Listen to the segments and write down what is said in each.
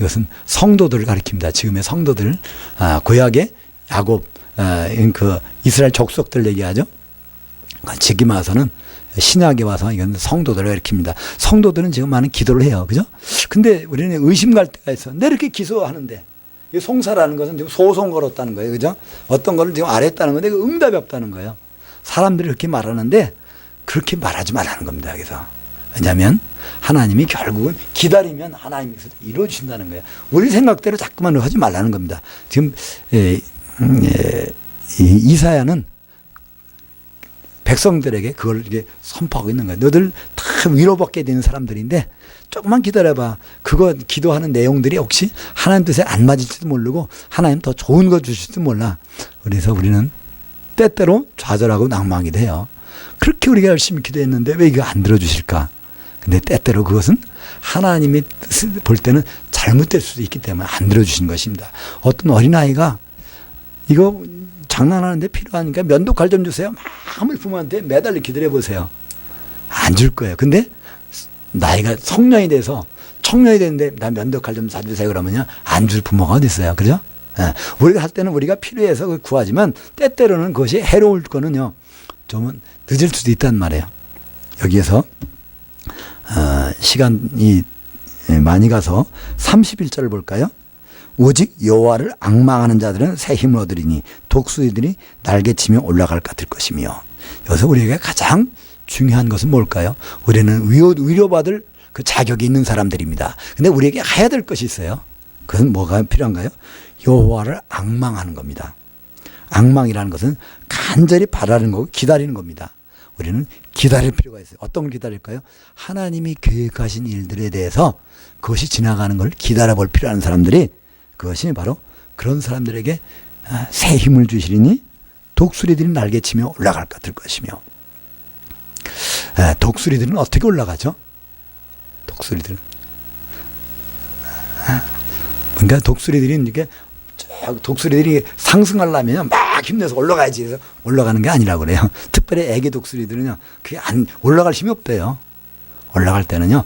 이것은 성도들을 가리킵니다. 지금의 성도들, 아, 구약의 야곱, 아, 그 이스라엘 족속들 얘기하죠. 지금 와서는 신약에 와서 이건 성도들을 가리킵니다. 성도들은 지금 많은 기도를 해요. 그죠? 근데 우리는 의심 갈 때가 있어. 내 이렇게 기도하는데. 이 송사라는 것은 지금 소송 걸었다는 거예요. 그죠? 어떤 거를 지금 안 했다는 건데 그 응답이 없다는 거예요. 사람들이 그렇게 말하는데 그렇게 말하지 말라는 겁니다. 그래서. 왜냐하면 하나님이 결국은 기다리면 하나님께서 이루어주신다는 거예요. 우리 생각대로 자꾸만 하지 말라는 겁니다. 지금 에, 음, 에, 이 이사야는 백성들에게 그걸 이게 선포하고 있는 거예요. 너들 다 위로받게 되는 사람들인데 조금만 기다려봐. 그거 기도하는 내용들이 혹시 하나님 뜻에 안 맞을지도 모르고 하나님 더 좋은 거 주실지도 몰라. 그래서 우리는 때때로 좌절하고 낭망하기도 해요. 그렇게 우리가 열심히 기도했는데 왜 이거 안 들어주실까? 근데 때때로 그것은 하나님이 볼 때는 잘못될 수도 있기 때문에 안 들어주신 것입니다. 어떤 어린아이가 이거 장난하는데 필요하니까 면도칼 좀 주세요. 마음을 부모한테 매달려 기다려보세요. 안 줄 거예요. 근데 나이가 성년이 돼서 청년이 됐는데 나 면도칼 좀 사주세요 그러면요. 안 줄 부모가 어디 있어요. 그죠? 예. 우리가 할 때는 우리가 필요해서 구하지만 때때로는 그것이 해로울 거는요. 좀 늦을 수도 있단 말이에요. 여기에서 어, 시간이 많이 가서 31절을 볼까요? 오직 여호와를 악망하는 자들은 새 힘을 얻으리니 독수리들이 날개치며 올라갈 것 같을 것이며 여기서 우리에게 가장 중요한 것은 뭘까요? 우리는 위로, 위로받을 그 자격이 있는 사람들입니다. 근데 우리에게 해야 될 것이 있어요. 그것은 뭐가 필요한가요? 여호와를 악망하는 겁니다. 악망이라는 것은 간절히 바라는 거고 기다리는 겁니다. 우리는 기다릴 필요가 있어요. 어떤 걸 기다릴까요? 하나님이 계획하신 일들에 대해서 그것이 지나가는 걸 기다려 볼 필요한 사람들이 그것이 바로 그런 사람들에게 아, 새 힘을 주시리니 독수리들이 날개치며 올라갈 것 같을 것이며 에, 독수리들은 어떻게 올라가죠? 독수리들은 아, 그러니까 독수리들이 쭉 독수리들이 상승하려면 막 힘내서 올라가야지 해서 올라가는 게 아니라고 그래요. 특별히 애기 독수리들은요, 그게 안, 올라갈 힘이 없대요. 올라갈 때는요,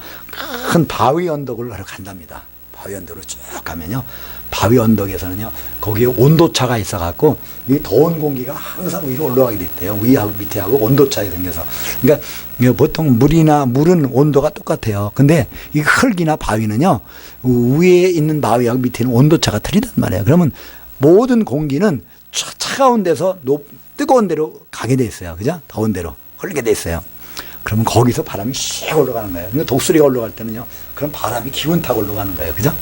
큰 바위 언덕을 하러 간답니다. 바위 언덕으로 쭉 가면요, 바위 언덕에서는요, 거기에 온도차가 있어 갖고, 이 더운 공기가 항상 위로 올라가게 돼 있대요. 위하고 밑에하고 온도차가 생겨서. 그러니까, 보통 물이나 물은 온도가 똑같아요. 근데 이 흙이나 바위는요, 위에 있는 바위하고 밑에는 온도차가 틀리단 말이에요. 그러면 모든 공기는 차, 차가운 데서 높, 뜨거운 데로 가게 돼 있어요. 그죠? 더운 데로 흘리게 돼 있어요. 그러면 거기서 바람이 씩 올라가는 거예요. 그러니까 독수리가 올라갈 때는요, 그런 바람이 기운 타고 올라가는 거예요. 그죠?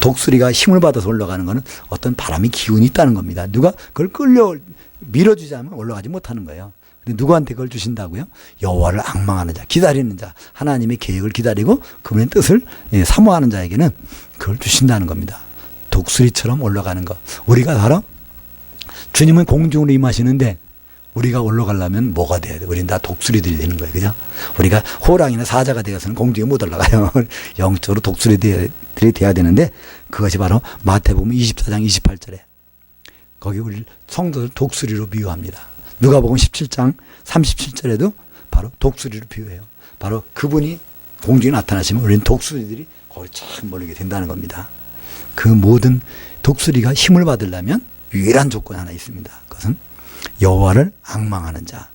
독수리가 힘을 받아서 올라가는 거는 어떤 바람이 기운이 있다는 겁니다. 누가 그걸 끌려 밀어주지 않으면 올라가지 못하는 거예요. 근데 누구한테 그걸 주신다고요? 여호와를 악망하는 자, 기다리는 자, 하나님의 계획을 기다리고 그분의 뜻을 예, 사모하는 자에게는 그걸 주신다는 겁니다. 독수리처럼 올라가는 것. 우리가 바로 주님은 공중으로 임하시는데 우리가 올라가려면 뭐가 돼야 돼? 우리는 다 독수리들이 되는 거예요. 그죠? 우리가 호랑이나 사자가 되어서는 공중에 못 올라가요. 영적으로 독수리들이 돼야 되는데 그것이 바로 마태복음 24장 28절에 거기 우리 성도들 독수리로 비유합니다. 누가복음 17장 37절에도 바로 독수리로 비유해요. 바로 그분이 공중에 나타나시면 우리는 독수리들이 거기 참 몰리게 된다는 겁니다. 그 모든 독수리가 힘을 받으려면 유일한 조건 하나 있습니다. 그것은 여호와를 악망하는 자,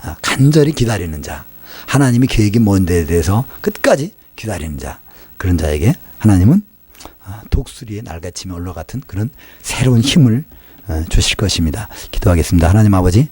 아, 간절히 기다리는 자, 하나님이 계획이 뭔데에 대해서 끝까지 기다리는 자, 그런 자에게 하나님은 아, 독수리의 날개치며 올라 같은 그런 새로운 힘을 어, 주실 것입니다. 기도하겠습니다. 하나님 아버지.